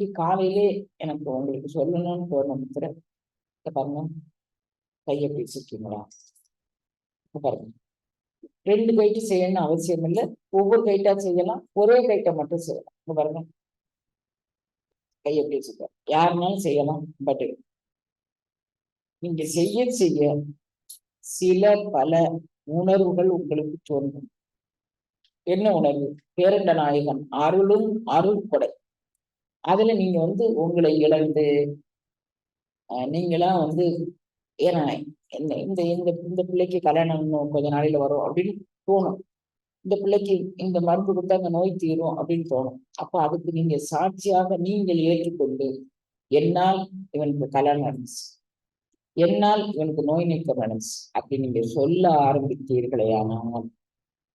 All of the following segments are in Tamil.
இன்னைக்கு காலையிலே எனக்கு உங்களுக்கு சொல்லணும்னு தோணும் முத்திரை பாருங்க. கையை பேசிருக்கீங்களா பாருங்க. ரெண்டு கைட்டு செய்யணும்னு அவசியம் இல்லை. ஒவ்வொரு கைட்டா செய்யலாம். ஒரே கைட்டை மட்டும் செய்யலாம். இங்க பாருங்க. கையை பேசிக்க யாருனாலும் செய்யலாம். பட் நீங்க செய்ய செய்ய சில பல உணர்வுகள் உங்களுக்கு தோன்றும். என்ன உணர்வு? பேரண்ட நாயகன் அருளும் அருள் கொடை அதுல நீங்க வந்து உங்களை இழந்து அஹ், நீங்களாம் வந்து ஏன்னா இந்த இந்த இந்த இந்த பிள்ளைக்கு கல்யாணம் இன்னும் கொஞ்ச நாளையில வரும் அப்படின்னு தோணும். இந்த பிள்ளைக்கு இந்த மருந்து கொடுத்தா அந்த நோய் தீரும் அப்படின்னு தோணும். அப்ப அதுக்கு நீங்க சாட்சியாக நீங்கள் ஏற்றுக்கொண்டு என்னால் இவனுக்கு கல்யாணம் நடந்துச்சு. என்னால் இவனுக்கு நோய் நீக்கம் நடந்துச்சு. அப்படி நீங்க சொல்ல ஆரம்பித்தீர்களே ஆனால்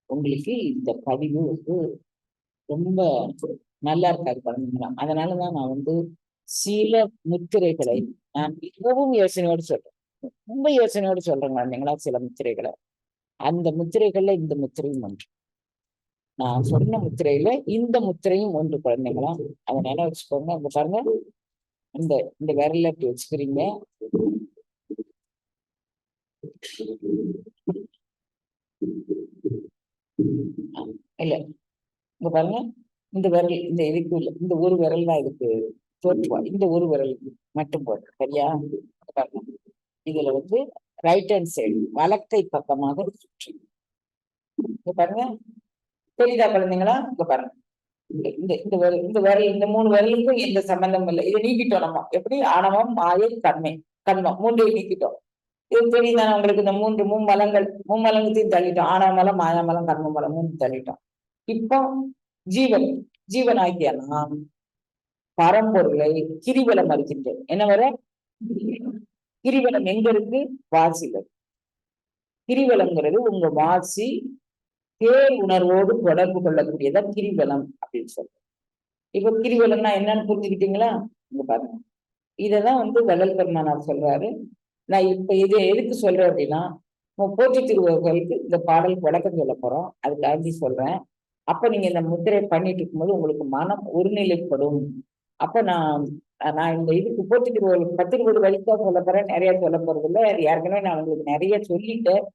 உங்களுக்கு இந்த பதிவு வந்து ரொம்ப நல்லா இருக்காது குழந்தைங்களா அதனாலதான் நான் வந்து சில முத்திரைகளை நான் மிகவும் யோசனையோடு சொல்றேன். ரொம்ப யோசனையோடு சொல்றேன் குழந்தைங்களா சில முத்திரைகளை. அந்த முத்திரைகள்ல இந்த முத்திரையும் ஒன்று. நான் சொன்ன முத்திரையில இந்த முத்திரையும் ஒன்று குழந்தைங்களா. அதை நினைவு வச்சுக்கோங்க. அங்க பாருங்க. இந்த இந்த விரல்ல இப்படி வச்சுக்கிறீங்க. இல்ல. இங்க பாருங்க. இந்த விரல் இந்த இதுக்கு இல்ல இந்த ஒரு விரல் தான் இதுக்கு தோற்றுவா இந்த ஒரு விரல் மட்டும் போட்டு சரியா? இதுல வந்து ரைட் ஹேண்ட் சைடு வலக்கை பக்கமாக சுற்றி. இங்க பாருங்க. தெரியுதா குழந்தைங்களா? இங்க பாருங்க. இந்த இந்த இந்த விரல் இந்த விரல் இந்த மூணு விரலுக்கும் எந்த சம்பந்தமும் இல்லை. இதை நீக்கிட்டோம் நம்ம. எப்படி? ஆணவம் மாயை கண்மை கண்மம் மூன்றையும் நீக்கிட்டோம். இது தெரியுதானே உங்களுக்கு? இந்த மூன்று மும்மலங்கள் மும்மலங்கத்தையும் தள்ளிட்டோம். ஆணவமலம் மாயாமலம் கர்மமலம் மூணு தள்ளிட்டோம். இப்போ ஜீவன் ஜீவன் ஆகிய நாம் பரம்பொருளை கிரிவலம் அறிகின்றேன் என்ன வர? கிரிவலம் எங்க இருக்கு? வாசில கிரிவலம்ங்கிறது உங்க வாசி பேர் உணர்வோடு தொடர்பு கொள்ளக்கூடியதா கிரிவலம் அப்படின்னு சொல்றோம். இப்ப கிரிவலம்னா என்னன்னு புரிஞ்சுக்கிட்டீங்களா? இங்க பாருங்க. இததான் வந்து வள்ளல் பெருமானார் சொல்றாரு. நான் இப்ப இது எதுக்கு சொல்றேன் அப்படின்னா நம்ம போற்றி திருவர்களுக்கு இந்த பாடல் வழக்கம் சொல்ல போறோம். அதுக்காண்டி சொல்றேன். அப்ப நீங்க இந்த முத்திரை பண்ணிட்டு இருக்கும்போது உங்களுக்கு மனம் ஒருநிலைப்படும். அப்ப நான் நான் இந்த இதுக்கு போற்றி ஒரு பத்து இருபது வழிக்கா சொல்ல போறேன் நிறைய சொல்ல போறது இல்லை. ஏற்கனவே நான் உங்களுக்கு நிறைய சொல்லிட்டேன்.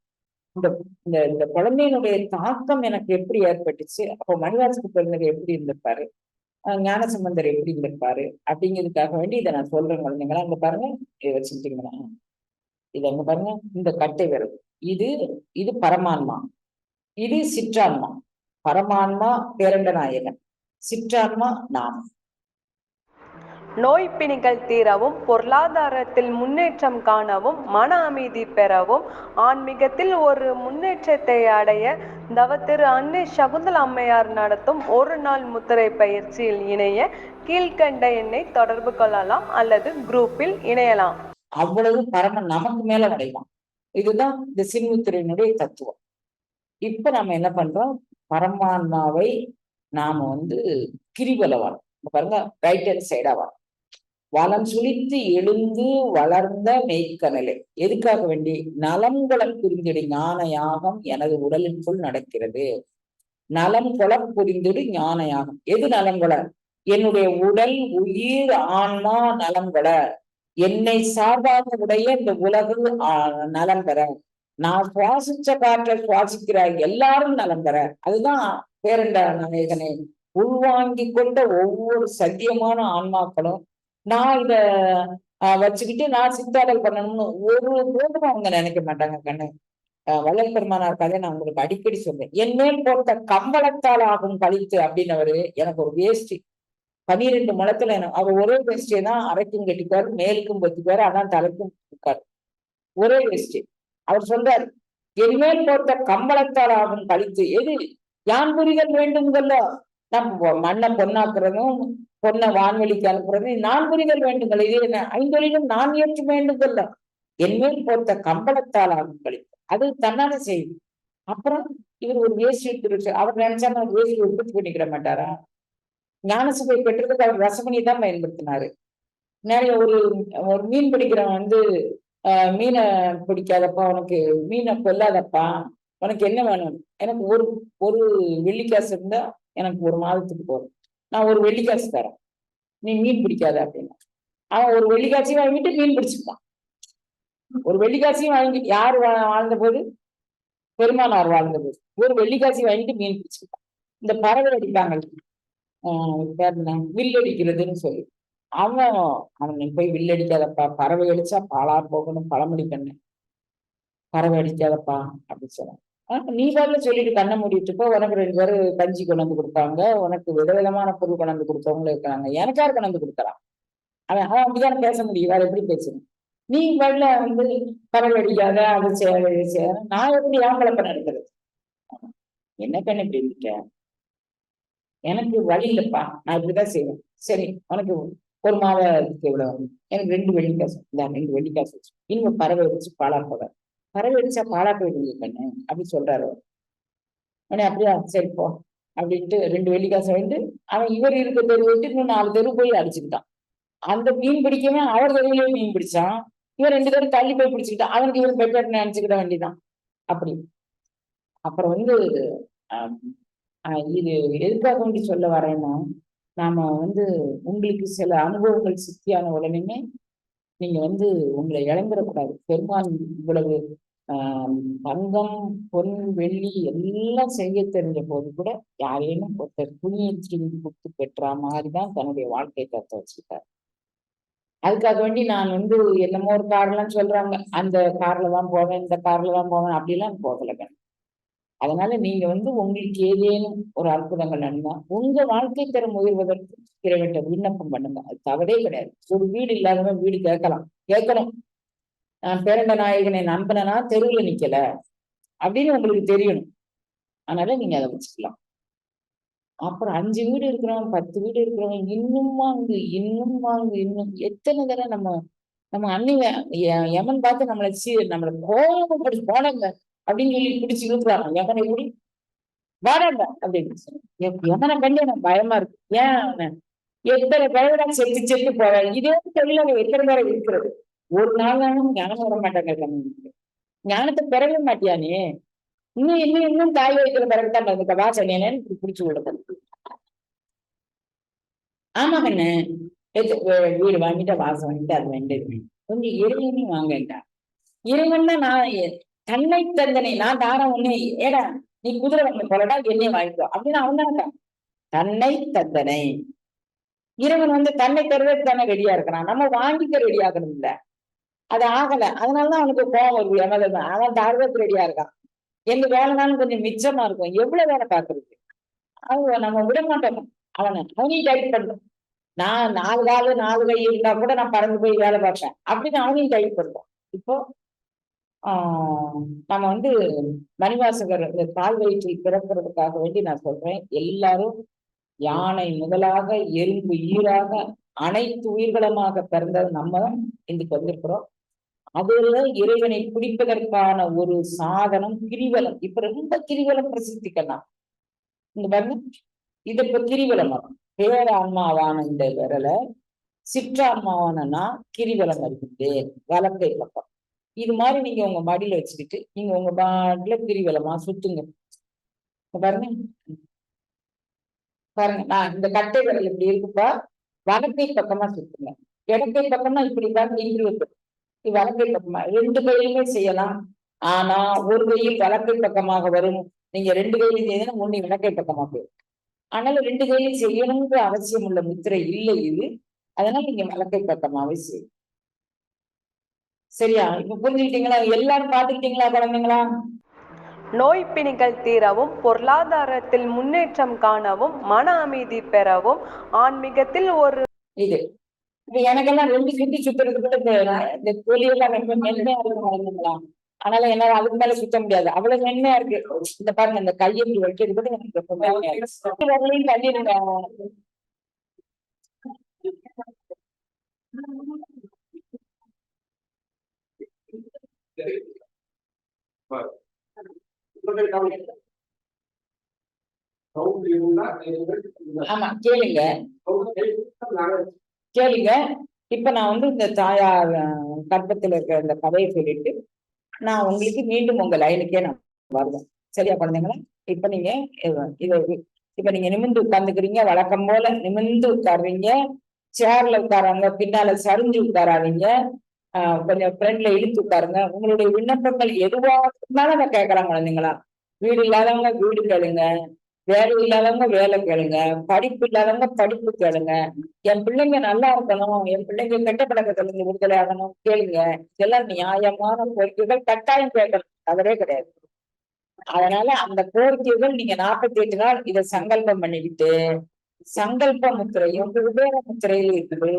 இந்த இந்த இந்த குழந்தையினுடைய தாக்கம் எனக்கு எப்படி ஏற்பட்டுச்சு அப்போ மணிவாசக்கு பிறந்தவர் எப்படி இருந்திருப்பாரு ஞானசம்பந்தர் எப்படி இருந்திருப்பாரு அப்படிங்கிறதுக்காக வேண்டி இதை நான் சொல்றேன் குழந்தைங்களா. அங்க பாருங்க இதை வச்சுக்கிட்டீங்களா? இது அங்க பாருங்க இந்த கட்டை விரல். இது இது பரமான்மா. இது சிற்றான்மா. பரமான்மா பேரண்ட நாயகன் சிற்றான்மா நாம். நோய் பிணிகள் தீரவும் பொருளாதாரத்தில் முன்னேற்றம் காணவும் மன அமைதி பெறவும் ஆன்மீகத்தில் ஒரு முன்னேற்றத்தை அடைய தவத்திரு அன்னை சகுந்தல அம்மையார் நடத்தும் ஒரு நாள் முத்திரை பயிற்சியில் இணைய கீழ்கண்ட எண்ணை தொடர்பு கொள்ளலாம் அல்லது குரூப்பில் இணையலாம். அவ்வளவு பரம நமக்கு மேல அடைவான். இதுதான் இந்த சின்முத்திரையினுடைய தத்துவம். இப்ப நம்ம என்ன பண்றோம்? பரமான்மாவை நாம வந்து கிரிவலவான். பாருங்க ரைட் ஹேண்ட் சைடா வா வளம் சுழித்து எழுந்து வளர்ந்த மெய்க்கனலை எதுக்காக வேண்டி? நலங்குளம் புரிந்திடு ஞான யாகம் எனது உடலிற்குள் நடக்கிறது. நலம் குலம் புரிந்திடு ஞான யாகம் எது நலங்குல என்னுடைய உடல் உயிர் ஆன்மா நலங்குல என்னை சார்பாக உடைய இந்த உலகு நலம் பெற. நான் சுவாசிச்ச காற்றை சுவாசிக்கிற எல்லாரும் நலம் பெற. அதுதான் பேரண்ட நாயகனே. உள்வாங்கி கொண்ட ஒவ்வொரு சத்தியமான ஆன்மாக்களும் நான் இத ஆஹ் வச்சுக்கிட்டு நான் சித்தாடல் பண்ணணும்னு ஒரு போதும் அவங்க நினைக்க மாட்டாங்க கண்ணு. ஆஹ் வள்ளல் பெருமானார் கதை நான் உங்களுக்கு அடிக்கடி சொல்றேன். என் மேல் போட்ட கம்பளத்தால் ஆகும் கழித்து அப்படின்னவரு எனக்கு ஒரு வேஷ்டி. பனிரெண்டு முளத்துல எனக்கு அவர் ஒரே வேஷ்டியை தான் அரைக்கும் கட்டிக்குவாரு மேலுக்கும் பொத்திக்குவாரு அதான் தலைக்கும் இருக்காரு ஒரே வேஷ்டி. அவர் சொல்றாரு என் மேல் போட்ட கம்பளத்தால் ஆகும் கழித்து எது யான் புரிதல் வேண்டும்கல்ல நம்ம மண்ணை பொண்ணாக்குறதும் பொண்ணை வான்வெளிக்கு அனுப்புறதும் நான் புரிதல் வேண்டுங்கள் இது என்ன ஐந்தொழிலும் நான் ஏற்று வேண்டுங்கல்ல என் மேல் போட்ட கம்பளத்தால் ஆகும் கழித்து அது தன்னால செய்யும் அப்புறம் இவர் ஒரு வேஷ்டி திருட்டு அவர் நினைச்சா வேசியை வேஷ்டி உற்பத்தி பண்ணிக்கிட மாட்டாரா? ஞானசபை பெற்றதுக்கு அவர் ரசமணி தான் பயன்படுத்தினாரு. நிறைய ஒரு ஒரு மீன் பிடிக்கிறவன் வந்து மீனை பிடிக்காதப்பா உனக்கு மீனை கொல்லாதப்பா உனக்கு என்ன வேணும்? எனக்கு ஒரு ஒரு வெள்ளிக்காசு இருந்தா எனக்கு ஒரு மாதத்துக்கு போதும். நான் ஒரு வெள்ளிக்காசு தரேன். நீ மீன் பிடிக்காத அப்படின்னா. அவன் ஒரு வெள்ளிக்காட்சியும் வாங்கிட்டு மீன் பிடிச்சிருப்பான் ஒரு வெள்ளிக்காட்சியும் வாங்கி யார் வா- வாழ்ந்த போது? பெருமானார் வாழ்ந்த போது. ஒரு வெள்ளிக்காட்சி வாங்கிட்டு மீன் பிடிச்சிருப்பான் இந்த பறவை அடிப்பாங்க ஆஹ் என்ன? சொல்லி. அவன் அவன் போய் வில்லடிக்காதப்பா. பறவை அடிச்சா பாலா போகணும் பழமொழி கண்ணு. பறவை அடிக்காதப்பா அப்படின்னு சொன்னான் நீ பாட்டுல சொல்லிட்டு கண்ணை மூடிட்டு போ. உனக்கு ரெண்டு பேரும் கஞ்சி கொண்டு வந்து உனக்கு விதவிதமான பொருள் கொண்டாந்து கொடுத்தவங்களும் இருக்காங்க. எனக்கு கொண்டாந்து கொண்டு அவன் அவன் அப்படிதான் பேச முடியும். வேற எப்படி பேசணும் நீ வரல வந்து பறவை அடிக்காத அதை சே நான் எப்படி ஏன் பழப்பம் நடக்கிறது? என்ன கண்ணு இப்படி இருக்க? எனக்கு வழி இல்லப்பா. நான் இப்படிதான் செய்வேன். சரி உனக்கு ஒரு மாதத்துக்கு இவ்வளவு எனக்கு ரெண்டு வெள்ளிக்காசு இந்த ரெண்டு வெள்ளிக்காசு வச்சு. இனிமே பறவை வச்சு போவார் பறவை அடிச்சா பாலா போயிடுங்க கண்ணு அப்படி சொல்றாரு அவர். உடனே அப்படியா? சரி போ. அப்படின்ட்டு ரெண்டு வெள்ளிக்காசை வந்து அவன் இவர் இருக்க தெரு விட்டு இன்னும் நாலு தெரு போய் அடிச்சுக்கிட்டான். அந்த மீன் பிடிக்கவே அவர் தெருவிலேயே மீன் பிடிச்சான். இவன் ரெண்டு பேரும் தள்ளி போய் பிடிச்சுக்கிட்டான் அவனுக்கு இவன் பெட்டர் நினைச்சுக்கிட வேண்டிதான் அப்படி. அப்புறம் வந்து ஆஹ் இது எதுக்காக வேண்டி சொல்ல வரேன்னா நாம வந்து உங்களுக்கு சில அனுபவங்கள் சித்தியான உடனே நீங்க வந்து உங்களை இழந்துடக்கூடாது. பெருமான் இவ்வளவு ஆஹ் தங்கம் பொன் வெள்ளி எல்லாம் செய்ய தெரிஞ்ச போது கூட யாரேனும் ஒருத்தர் துணியை திரும்பி கொடுத்து பெற்றா மாதிரிதான் தன்னுடைய வாழ்க்கை தத்த வச்சுட்டார் அதுக்காக வேண்டி நான் வந்து என்னமோ ஒரு கார்லாம் சொல்றாங்க. அந்த கார்ல தான் போவேன் இந்த கார்ல தான் போவேன் அப்படிலாம் போகல அதனால நீங்க வந்து உங்களுக்கு ஏதேனும் ஒரு அற்புதங்கள் நடந்தா உங்க வாழ்க்கை தரம் உயர்வதற்கு இறைவன்ட்ட விண்ணப்பம் பண்ணுங்க. அது தவறே கிடையாது. ஒரு வீடு இல்லாதவன் வீடு கேட்கலாம். கேட்கணும். நான் பேரண்ட நாயகனை நம்பினா தெருவுல நிக்கல அப்படின்னு உங்களுக்கு தெரியணும். அதனால நீங்க அதை வச்சுக்கலாம். அப்புறம் அஞ்சு வீடு இருக்கிறவன் பத்து வீடு இருக்கிறவன் இன்னும் வாங்கு இன்னும் வாங்கு இன்னும் எத்தனை தடவை நம்ம நம்ம அண்ணி யமன் பார்த்து நம்மளை சீ நம்மளை கோபப்படி போனங்க அப்படின்னு சொல்லி பிடிச்சி இழுக்குறாங்க. எவனை கூடி? வாடாங்க அப்படின்னு சொல்லி. கண்டு எனக்கு பயமா இருக்கு? ஏன் அவன்? எத்தனை பேரை செத்து செத்து போவேன் இதே தொழில எத்தனை பேரை இருக்கிறது ஒரு நாள் ஞானம் வர மாட்டாங்க ஞானத்தை பெறவே மாட்டியானே? இன்னும் இன்னும் இன்னும் தாய் வைக்கிற பிறகுதான் இருக்க வாசனேன்னு பிடிச்சு விடுறது ஆமா கண்ணு வீடு வாங்கிட்டா வாசம் வாங்கிட்டு அது வேண்டியது கொஞ்சம் இறைவனையும் வாங்கண்டா இறைவன்னா நான் தன்னை தந்தனை நான் தாரம் ஒண்ணு ஏடா நீ குதிரை வந்து போலடா என்னையும் வாங்கிக்கோ அப்படின்னு அவன் தானே தன்னை தந்தனை. இறைவன் வந்து தன்னை தருவதற்கு தானே ரெடியா இருக்கிறான். நம்ம வாங்கிக்க ரெடி ஆகணும் இல்ல அது ஆகல. அதனாலதான் அவனுக்கு கோபம் வருது. எமதன் அவன் தருவதற்கு ரெடியா இருக்கான். எங்க வேலைனாலும் கொஞ்சம் மிச்சமா இருக்கும். எவ்வளவு வேலை பாக்குறது அவங்க நம்ம விட மாட்டோம். அவனை அவனையும் டைட் பண்ணும். நான் நாலு காலு நாலு கை இருந்தா கூட நான் பறந்து போய் வேலை பார்ப்பேன். அப்படின்னு அவனையும் டைட் பண்ணுவோம் இப்போ நம்ம வந்து மணிவாசகர் இந்த தாய் வயிற்றில் பிறக்கிறதுக்காக வேண்டி நான் சொல்றேன். எல்லாரும் யானை முதலாக எறும்பு ஈராக அனைத்து உயிர்களமாக பிறந்தது நம்ம தான் இதுக்கு வந்திருக்கிறோம். அதுல இறைவனை பிடிப்பதற்கான ஒரு சாதனம் கிரிவலம். இப்ப ரொம்ப கிரிவலம் பிரசித்திக்கலாம். இங்க பாருங்க. இது இப்ப கிரிவலம். வரும். பேரான்மாவான இந்த விரலை சிற்றான்மாவானா கிரிவலம் இருக்குது வலக்கை பக்கம். இது மாதிரி நீங்க உங்க மடியில வச்சுக்கிட்டு நீங்க உங்க பாடியில கிரிவலமா சுத்துங்க. பாருங்க. பாருங்க நான் இந்த கட்டை விரல் இப்படி இருக்குப்பா. வலக்கை பக்கமா சுத்துங்க. இடக்கை பக்கமா இப்படி பாருங்க இருக்கு. வலக்கை பக்கமா. ரெண்டு கையிலுமே செய்யலாம். ஆனா ஒரு கையில் வலக்கை பக்கமாக வரும். நீங்க ரெண்டு கையிலும் செய்யணும் ஒண்ணு வலக்கை பக்கமா போயிடும். அதனால ரெண்டு கையிலும் செய்யணுங்கிற அவசியம் உள்ள முத்திரை இல்லை இது. அதனால நீங்க வலக்கை பக்கமாவே செய்யும் சரியா? இப்ப புரிஞ்சுக்கிட்டீங்களா? எல்லாரும் பாத்துக்கிட்டீங்களா குழந்தைங்களா? நோய் பிணிகள் தீரவும் பொருளாதாரத்தில் முன்னேற்றம் காணவும் மன அமைதி பெறவும் ஆன்மீகத்தில் ஒரு இது. இப்ப எனக்கெல்லாம் ரெண்டு சுத்தி சுத்துறது கூட இந்த தொழிலெல்லாம் ரொம்ப மென்மையா இருக்கு குழந்தைங்களா? அதனால என்னால அதுக்கு மேல சுத்த முடியாது. அவ்வளவு மென்மையா இருக்கு. இந்த பாருங்க இந்த கையை வைக்கிறது கூட எனக்கு ரொம்ப மென்மையா இருக்கு. ஆமா கேளுங்க. கேளுங்க. இப்ப நான் வந்து இந்த தாயார் கற்பத்துல இருக்கிற இந்த கதையை சொல்லிட்டு நான் உங்களுக்கு மீண்டும் உங்க லைனுக்கே நான் வருவேன். சரியா குழந்தைங்களா? இப்ப நீங்க இதை இப்ப நீங்க நிமிர்ந்து உட்கார்ந்துக்கிறீங்க வழக்கம் போல நிமிர்ந்து உட்காருவீங்க சேர்ல உட்காராங்க பின்னால சரிஞ்சு உட்காராதீங்க ஆஹ் கொஞ்சம் ஃப்ரெண்ட்ல இழுத்து உட்காருங்க உங்களுடைய விண்ணப்பங்கள் எதுவா இருந்தாலும் அதை கேட்கலாம் குழந்தைங்களா? வீடு இல்லாதவங்க வீடு கேளுங்க. வேலை இல்லாதவங்க வேலை கேளுங்க. படிப்பு இல்லாதவங்க படிப்பு கேளுங்க. என் பிள்ளைங்க நல்லா இருக்கணும். என் பிள்ளைங்க கெட்ட பழக்கத்துல இருந்து விடுதலை ஆகணும். கேளுங்க. இதெல்லாம் நியாயமான கோரிக்கைகள் கட்டாயம் கேட்கணும். தவறே கிடையாது. அதனால அந்த கோரிக்கைகள் நீங்க நாற்பத்தி எட்டு நாள் இதை சங்கல்பம் பண்ணிக்கிட்டு சங்கல்ப முத்திரையும் குபேர முத்திரையில் இருக்குது.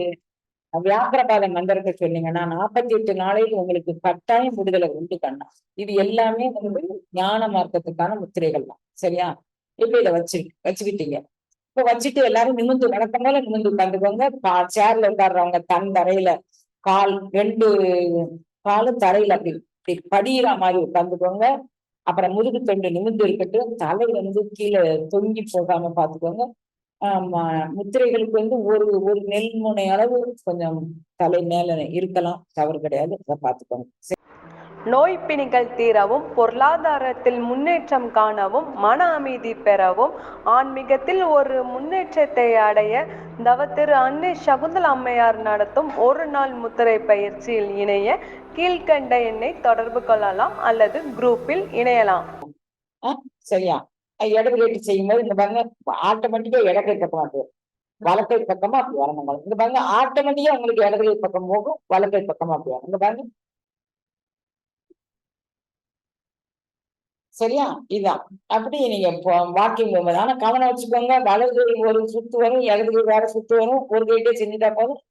வியாக்கிரபாத மந்திரத்தை சொன்னீங்கன்னா நாற்பத்தி எட்டு நாளைக்கு உங்களுக்கு கட்டாயம் விடுதலை உண்டு கண்ணா. இது எல்லாமே வந்து ஞான மார்க்கத்துக்கான முத்திரைகள் தான். சரியா? இப்ப இதை வச்சு வச்சுக்கிட்டீங்க. இப்ப வச்சுட்டு எல்லாரும் நிமிந்து வழக்கம் போல நிமிந்து உட்காந்துக்கோங்க சேர்ல உட்காடுறவங்க தன் தரையில கால் ரெண்டு காலும் தரையில அப்படி இப்படி படியிற மாதிரி உட்காந்துக்கோங்க அப்புறம் முதுகு தொண்டு நிமிந்து இருக்கட்டும். தலை வந்து கீழே தொங்கி போகாம பாத்துக்கோங்க முத்திரைகளுக்கு வந்து ஒரு ஒரு நெல் முனை அளவு கொஞ்சம் தலை மேல இருக்கலாம் தவறு கிடையாது. அதை பாத்துக்கோங்க சரி. நோய் பிணிகள் தீரவும் பொருளாதாரத்தில் முன்னேற்றம் காணவும் மன அமைதி பெறவும் ஆன்மீகத்தில் ஒரு முன்னேற்றத்தை அடைய தவத்திரு அன்னை சகுந்தல அம்மையார் நடத்தும் ஒரு நாள் முத்திரை பயிற்சியில் இணைய கீழ்கண்ட எண்ணை தொடர்பு கொள்ளலாம் அல்லது குரூப்பில் இணையலாம். சரியா. அஹ் இடது கேட்டு செய்யும்போது இந்த பாருங்க ஆட்டோமேட்டிக்கா இடக்கை பக்கமா போயிடும் வலக்கை பக்கமா அப்படி வரணும் இந்த பாருங்க ஆட்டோமேட்டிக்கா உங்களுக்கு இடதுகை பக்கம் போகும் வலக்கை பக்கமா அப்படி வரும். இந்த பாருங்க. சரியா? இதான். அப்படி நீங்க வாக்கிங் போகும்போது ஆனா கவனம் வச்சுக்கோங்க வலது கை ஒரு சுத்து வரும் இடது கை வேற சுத்து வரும் ஒரு கைட்டே செஞ்சுட்டா போதும்.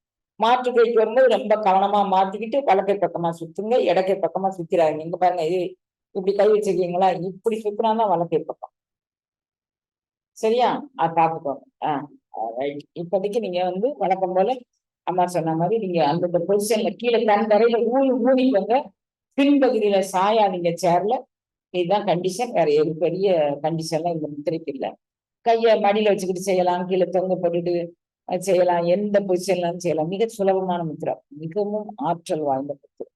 மாற்று கைக்கு வரும்போது ரொம்ப கவனமா மாத்திக்கிட்டு வலக்கை பக்கமா சுத்துங்க இடக்கை பக்கமா சுத்திராதீங்க. இங்க பாருங்க இது இப்படி கை வச்சிருக்கீங்களா? இப்படி சுத்தினாதான் வலக்கை பக்கம். சரியா? அது பார்த்துக்கோங்க ஆஹ் ரைட் இப்போதைக்கு நீங்க வந்து வழக்கம் போல அம்மா சொன்ன மாதிரி நீங்க அந்தந்த பொசிஷன்ல கீழே தன் தரையில ஊனி ஊனிக்கோங்க பின்பகுதியில சாயாதீங்க சேர்ல இதுதான் கண்டிஷன் வேற எது பெரிய கண்டிஷன்லாம் இந்த முத்திரைக்கு இல்லை. கையை மடியில வச்சுக்கிட்டு செய்யலாம். கீழே தொங்க போட்டுட்டு செய்யலாம். எந்த பொசிஷன்லாம் செய்யலாம். மிக சுலபமான முத்திரை. மிகவும் ஆற்றல் வாய்ந்த முத்திரை.